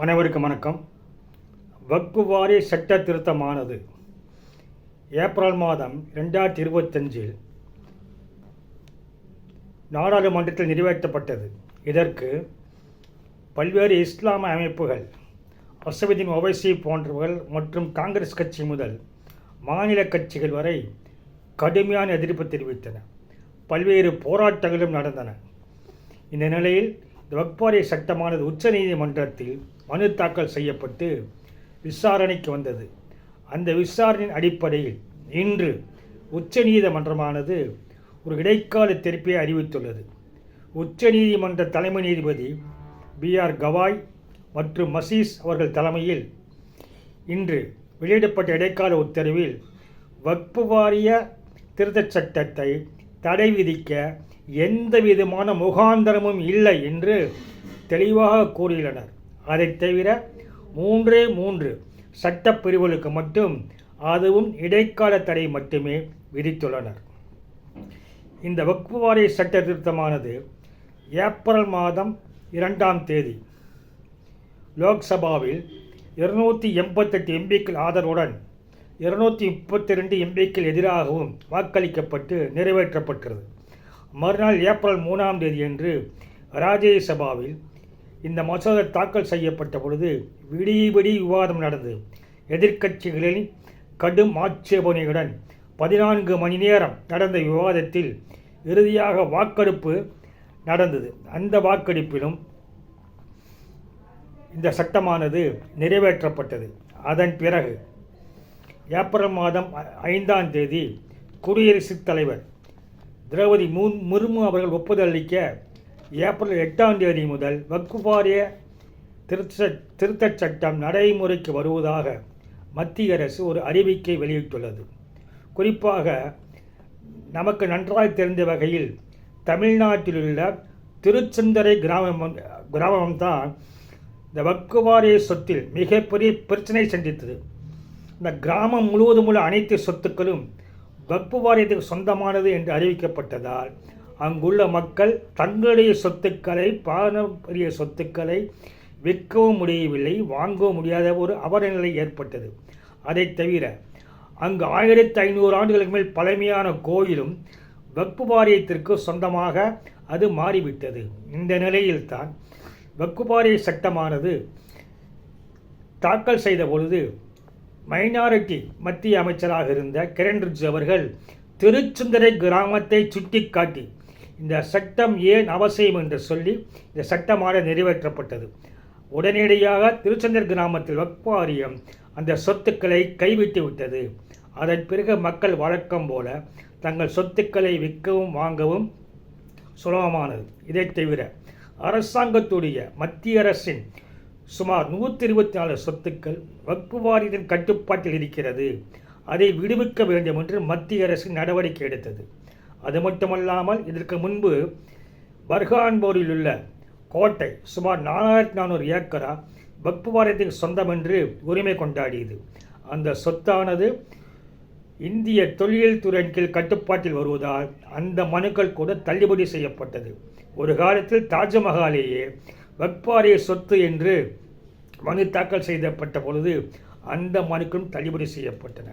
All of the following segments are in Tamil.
அனைவருக்கும் வணக்கம். வக்பு வாரிய சட்ட திருத்தமானது ஏப்ரல் மாதம் ரெண்டாயிரத்தி இருபத்தஞ்சில் நாடாளுமன்றத்தில் நிறைவேற்றப்பட்டது. இதற்கு பல்வேறு இஸ்லாம அமைப்புகள் அசவுதீன் ஒவைசி போன்றவர்கள் மற்றும் காங்கிரஸ் கட்சி முதல் மாநில கட்சிகள் வரை கடுமையான எதிர்ப்பு தெரிவித்தன. பல்வேறு போராட்டங்களும் நடந்தன. இந்த நிலையில் இந்த வக்பாரிய சட்டமானது உச்சநீதிமன்றத்தில் மனு தாக்கல் செய்யப்பட்டு விசாரணைக்கு வந்தது. அந்த விசாரணையின் அடிப்படையில் இன்று உச்சநீதிமன்றமானது ஒரு இடைக்கால தீர்ப்பை அறிவித்துள்ளது. உச்சநீதிமன்ற தலைமை நீதிபதி பி ஆர் கவாய் மற்றும் மசீஸ் அவர்கள் தலைமையில் இன்று வெளியிடப்பட்ட இடைக்கால உத்தரவில் வக்பு வாரிய திருத்தச் சட்டத்தை தடை விதிக்க எந்த விதமான முகாந்தரமும் இல்லை என்று தெளிவாக கூறியுள்ளனர். அதைத் தவிர மூன்றே மூன்று சட்டப்பிரிவுகளுக்கு மட்டும் அதுவும் இடைக்கால தடை மட்டுமே விதித்துள்ளனர். இந்த வக்பு வாரிய சட்ட திருத்தமானது ஏப்ரல் மாதம் இரண்டாம் தேதி லோக்சபாவில் இருநூற்றி எண்பத்தெட்டு எம்பிக்கள் ஆதரவுடன் இருநூற்றி முப்பத்தி ரெண்டு எம்பிக்கள் எதிராகவும் வாக்களிக்கப்பட்டு நிறைவேற்றப்பட்டது. மறுநாள் ஏப்ரல் மூணாம் தேதியன்று ராஜ்யசபாவில் இந்த மசோதா தாக்கல் செய்யப்பட்ட பொழுது விடிய விடிய விவாதம் நடந்தது. எதிர்க்கட்சிகளின் கடும் ஆட்சேபனையுடன் பதினான்கு மணி நேரம் நடந்த விவாதத்தில் இறுதியாக வாக்கெடுப்பு நடந்தது. அந்த வாக்கெடுப்பிலும் இந்த சட்டமானது நிறைவேற்றப்பட்டது. அதன் பிறகு ஏப்ரல் மாதம் ஐந்தாம் தேதி குடியரசுத் தலைவர் திரௌபதி முன் முர்மு அவர்கள் ஒப்புதல் அளிக்க ஏப்ரல் எட்டாம் தேதி முதல் வக்குபாரிய திருத்த திருத்தச் சட்டம் நடைமுறைக்கு வருவதாக மத்திய அரசு ஒரு அறிவிக்கை வெளியிட்டுள்ளது. குறிப்பாக நமக்கு நன்றாய் தெரிந்த வகையில் தமிழ்நாட்டில் உள்ள திருச்செந்தரை கிராமம் கிராமம்தான் இந்த வக்குவாரிய சொத்தில் மிகப்பெரிய பிரச்சனை சந்தித்தது. இந்த கிராமம் முழுவதும் உள்ள அனைத்து சொத்துக்களும் வக்பு வாரியத்துக்கு சொந்தமானது என்று அறிவிக்கப்பட்டதால் அங்குள்ள மக்கள் தங்களுடைய சொத்துக்களை பாரம்பரிய சொத்துக்களை விற்கவும் முடியவில்லை வாங்கவும் முடியாத ஒரு அவலநிலை ஏற்பட்டது. அதை தவிர அங்கு ஆயிரத்தி ஐநூறு ஆண்டுகளுக்கு மேல் பழமையான கோயிலும் வக்பு வாரியத்திற்கு சொந்தமாக அது மாறிவிட்டது. இந்த நிலையில்தான் வக்பு வாரிய சட்டமானது தாக்கல் செய்த பொழுது மைனாரிட்டி மத்திய அமைச்சராக இருந்த கிரண் ரிஜிஜு அவர்கள் திருச்சுந்தரை கிராமத்தை சுட்டிக்காட்டி இந்த சட்டம் ஏன் அவசியம் என்று சொல்லி இந்த சட்டமாக நிறைவேற்றப்பட்டது. உடனடியாக திருச்செந்தர் கிராமத்தில் வக்ஃப் வாரியம் அந்த சொத்துக்களை கைவிட்டு விட்டது. அதன் பிறகு மக்கள் வழக்கம் போல தங்கள் சொத்துக்களை விற்கவும் வாங்கவும் சுலபமானது. இதைத் தவிர அரசாங்கத்துடைய மத்திய அரசின் சுமார் நூற்றி இருபத்தி நாலு சொத்துக்கள் வக்பு வாரியத்தின் கட்டுப்பாட்டில் இருக்கிறது. அதை விடுவிக்க வேண்டும் என்று மத்திய அரசு நடவடிக்கை எடுத்தது. அது மட்டுமல்லாமல் இதற்கு முன்பு பர்கான்பூரில் உள்ள கோட்டை சுமார் நாலாயிரத்தி நானூறு ஏக்கரா வக்பு வாரியத்துக்கு சொந்தம் என்று உரிமை கொண்டாடியது. அந்த சொத்தானது இந்திய தொழில் துறையின் கீழ் கட்டுப்பாட்டில் வருவதால் அந்த மனுக்கள் கூட தள்ளுபடி செய்யப்பட்டது. ஒரு காலத்தில் தாஜ்மஹாலேயே வக்பாரிய சொத்து என்று மனு தாக்கல் செய்யப்பட்ட பொழுது அந்த மனுக்களும் தள்ளுபடி செய்யப்பட்டன.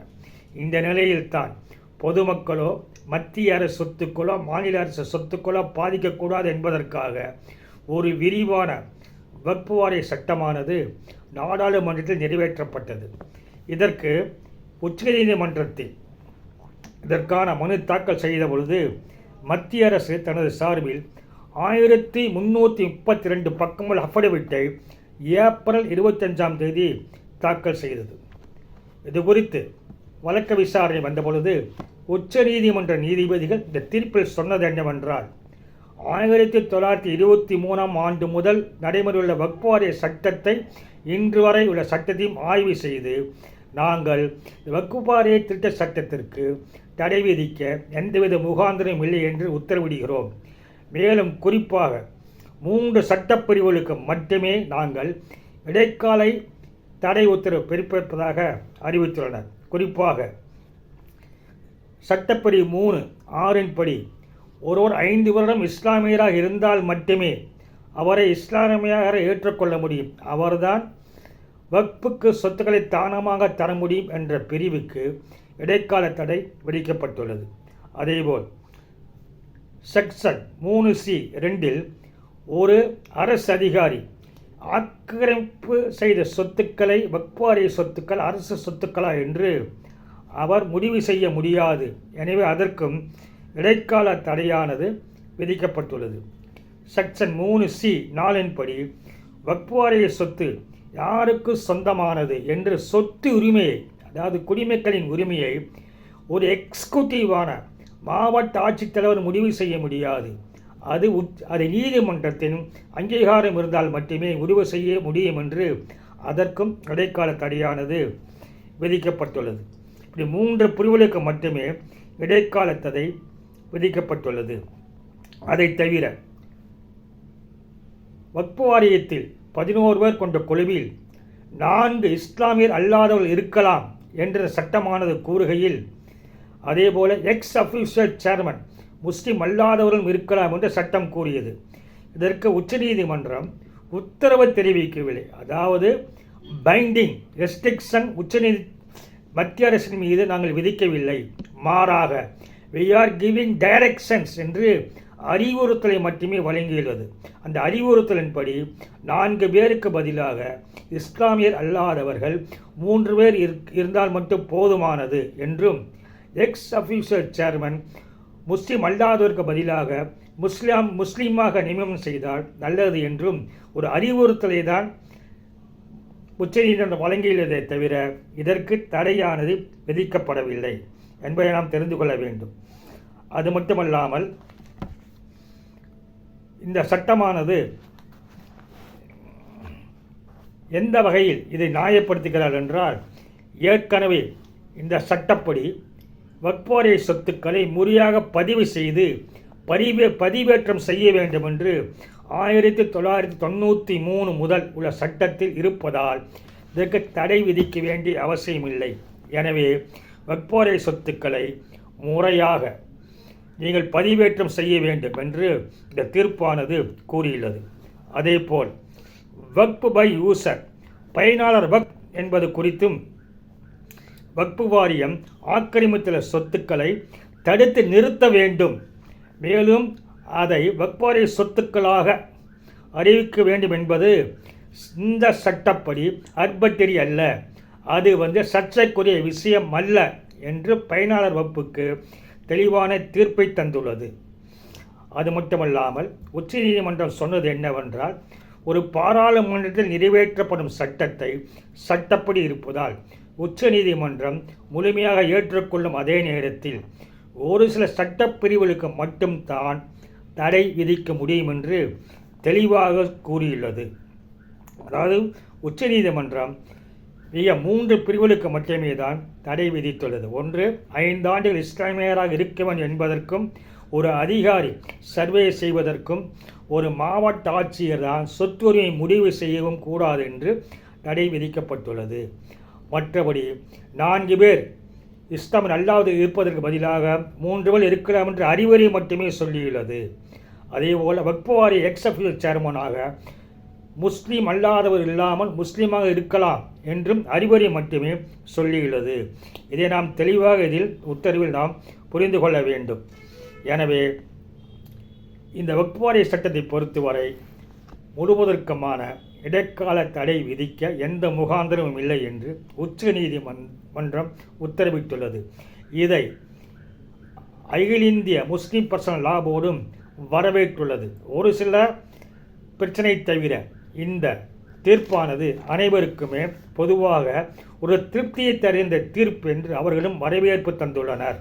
இந்த நிலையில்தான் பொதுமக்களோ மத்திய அரசு சொத்துக்களோ மாநில அரசு சொத்துக்களோ பாதிக்கக்கூடாது என்பதற்காக ஒரு விரிவான வக்பு வாரிய சட்டமானது நாடாளுமன்றத்தில் நிறைவேற்றப்பட்டது. இதற்கு உச்சநீதிமன்றத்தில் இதற்கான மனு தாக்கல் செய்த பொழுது மத்திய அரசு தனது சார்பில் ஆயிரத்தி முந்நூற்றி முப்பத்தி ரெண்டு பக்கங்கள் அஃபிடவிட்டை ஏப்ரல் இருபத்தஞ்சாம் தேதி தாக்கல் செய்தது. இது குறித்து வழக்கு விசாரணை வந்தபொழுது உச்ச நீதிமன்ற நீதிபதிகள் இந்த தீர்ப்பில் சொன்னது என்னவென்றால் ஆயிரத்தி தொள்ளாயிரத்தி இருபத்தி மூணாம் ஆண்டு முதல் நடைமுறையுள்ள வக்ஃப் வாரிய சட்டத்தை இன்று வரை உள்ள சட்டத்தையும் ஆய்வு செய்து நாங்கள் வக்ஃப் வாரிய திருத்த சட்டத்திற்கு தடை விதிக்க எந்தவித முகாந்திரம் இல்லை என்று உத்தரவிடுகிறோம். மேலும் குறிப்பாக மூன்று சட்டப்பிரிவுகளுக்கு மட்டுமே நாங்கள் இடைக்காலை தடை உத்தரவு பிறப்பிப்பதாக அறிவித்துள்ளனர். குறிப்பாக சட்டப்படி மூணு ஆறின் படி. ஒருவர் ஐந்து வருடம் இஸ்லாமியராக இருந்தால் மட்டுமே அவரை இஸ்லாமியாக ஏற்றுக்கொள்ள முடியும். அவர்தான் வக்புக்கு சொத்துக்களை தானமாக தர முடியும் என்ற பிரிவுக்கு இடைக்கால தடை விதிக்கப்பட்டுள்ளது. அதேபோல் செக்ஷன் மூணு சி ரெண்டில் ஒரு அரசு அதிகாரி ஆக்கிரமிப்பு செய்த சொத்துக்களை வக்வாரிய சொத்துக்கள் அரசு சொத்துக்களா என்று அவர் முடிவு செய்ய முடியாது. எனவே அதற்கும் இடைக்கால தடையானது விதிக்கப்பட்டுள்ளது. செக்ஷன் மூணு சி நாளின்படி வக்வாரிய சொத்து யாருக்கு சொந்தமானது என்று சொத்து உரிமையை அதாவது குடிமக்களின் உரிமையை ஒரு எக்ஸிக்யூட்டிவான மாவட்ட ஆட்சித்தலைவர் முடிவு செய்ய முடியாது. அது உச் அது நீதிமன்றத்தின் அங்கீகாரம் இருந்தால் மட்டுமே முடிவு செய்ய முடியும் என்று அதற்கும் இடைக்கால தடையானது விதிக்கப்பட்டுள்ளது. இப்படி மூன்று பிரிவுகளுக்கு மட்டுமே இடைக்கால தடை விதிக்கப்பட்டுள்ளது. அதை தவிர வக்பு வாரியத்தில் பதினோரு பேர் கொண்ட குழுவில் நான்கு இஸ்லாமியர் அல்லாதவர்கள் இருக்கலாம் என்ற சட்டமானது கூறுகையில் அதேபோல எக்ஸ் அஃபீஷியல் சேர்மன் முஸ்லீம் அல்லாதவர்களும் இருக்கலாம் என்று சட்டம் கூறியது. இதற்கு உச்சநீதிமன்றம் உத்தரவு தெரிவிக்கவில்லை. அதாவது பைண்டிங் ரெஸ்ட்ரிக்ஷன் உச்சநீதி மத்திய அரசின் மீது நாங்கள் விதிக்கவில்லை. மாறாக வி ஆர் கிவிங் டைரக்ஷன்ஸ் என்று அறிவுறுத்தலை மட்டுமே வழங்கியுள்ளது. அந்த அறிவுறுத்தலின்படி நான்கு பேருக்கு பதிலாக இஸ்லாமியர் அல்லாதவர்கள் மூன்று பேர் இருந்தால் மட்டும் போதுமானது என்றும் எக்ஸ் அஃபீஷியல் சேர்மன் முஸ்லீம் அல்லாதவருக்கு பதிலாக முஸ்லாம் முஸ்லீமாக நியமனம் செய்தால் நல்லது என்றும் ஒரு அறிவுறுத்தலை தான் உச்சநீதிமன்றம் வழங்கியுள்ளதை தவிர இதற்கு தடையானது விதிக்கப்படவில்லை என்பதை நாம் தெரிந்து கொள்ள வேண்டும். அது மட்டுமல்லாமல் இந்த சட்டமானது எந்த வகையில் இதை நியாயப்படுத்துகிறார் என்றால் ஏற்கனவே இந்த சட்டப்படி வற்போரை சொத்துக்களை முறையாக பதிவு செய்து பதிவே பதிவேற்றம் செய்ய வேண்டும் என்று ஆயிரத்தி தொள்ளாயிரத்தி தொண்ணூற்றி மூணு முதல் உள்ள சட்டத்தில் இருப்பதால் இதற்கு தடை விதிக்க வேண்டிய அவசியமில்லை. எனவே வக்போரை சொத்துக்களை முறையாக நீங்கள் பதிவேற்றம் செய்ய வேண்டும் என்று இந்த தீர்ப்பானது கூறியுள்ளது. அதேபோல் வக்பு பை யூசர் பயனாளர் வக் என்பது குறித்தும் வக்பு வாரியம் ஆக்கிரமித்துள்ள சொத்துக்களை தடுத்து நிறுத்த வேண்டும். மேலும் அதை வக்பாரிய சொத்துக்களாக அறிவிக்க வேண்டும் என்பது இந்த சட்டப்படி அர்பட்டரி அல்ல. அது வந்து சர்ச்சைக்குரிய விஷயம் அல்ல என்று பயனாளர் வகுப்புக்கு தெளிவான தீர்ப்பை தந்துள்ளது. அது மட்டுமல்லாமல் உச்சநீதிமன்றம் சொன்னது என்னவென்றால் ஒரு பாராளுமன்றத்தில் நிறைவேற்றப்படும் சட்டத்தை சட்டப்படி இருப்பதால் உச்சநீதிமன்றம் முழுமையாக ஏற்றுக்கொள்ளும் அதே நேரத்தில் ஒரு சில சட்டப்பிரிவுகளுக்கு மட்டும்தான் தடை விதிக்க முடியும் என்று தெளிவாக கூறியுள்ளது. அதாவது உச்சநீதிமன்றம் மிக மூன்று பிரிவுகளுக்கு மட்டுமே தான் தடை விதித்துள்ளது. ஒன்று ஐந்தாண்டுகள் இஸ்லாமியராக இருக்கவன் என்பதற்கும் ஒரு அதிகாரி சர்வே செய்வதற்கும் ஒரு மாவட்ட ஆட்சியர் தான் சொத்துரிமை முடிவு செய்யவும் கூடாது என்று தடை விதிக்கப்பட்டுள்ளது. மற்றபடி நான்கு பேர் இஸ்லாம் அல்லாவது இருப்பதற்கு பதிலாக மூன்று பேர் இருக்கலாம் என்று அறிவுரை மட்டுமே சொல்லியுள்ளது. அதேபோல் வக்பவாரி எக்ஸ் சேர்மனாக முஸ்லீம் அல்லாதவர் இல்லாமல் முஸ்லீமாக இருக்கலாம் என்றும் அறிவுரை மட்டுமே சொல்லியுள்ளது. இதை நாம் தெளிவாக இதில் உத்தரவில் நாம் புரிந்து கொள்ள வேண்டும். எனவே இந்த வக்வாரிய சட்டத்தை பொறுத்தவரை முழுவதற்குமான இடைக்கால தடை விதிக்க எந்த முகாந்திரமும் இல்லை என்று உச்ச நீதிமன்றம் உத்தரவிட்டுள்ளது. இதை அகில இந்திய முஸ்லீம் பர்சனல் லா போர்டும் வரவேற்றுள்ளது. ஒரு சில பிரச்சனை தவிர இந்த தீர்ப்பானது அனைவருக்குமே பொதுவாக ஒரு திருப்தியை தருகின்ற தீர்ப்பு என்று அவர்களும் வரவேற்பு தந்துள்ளனர்.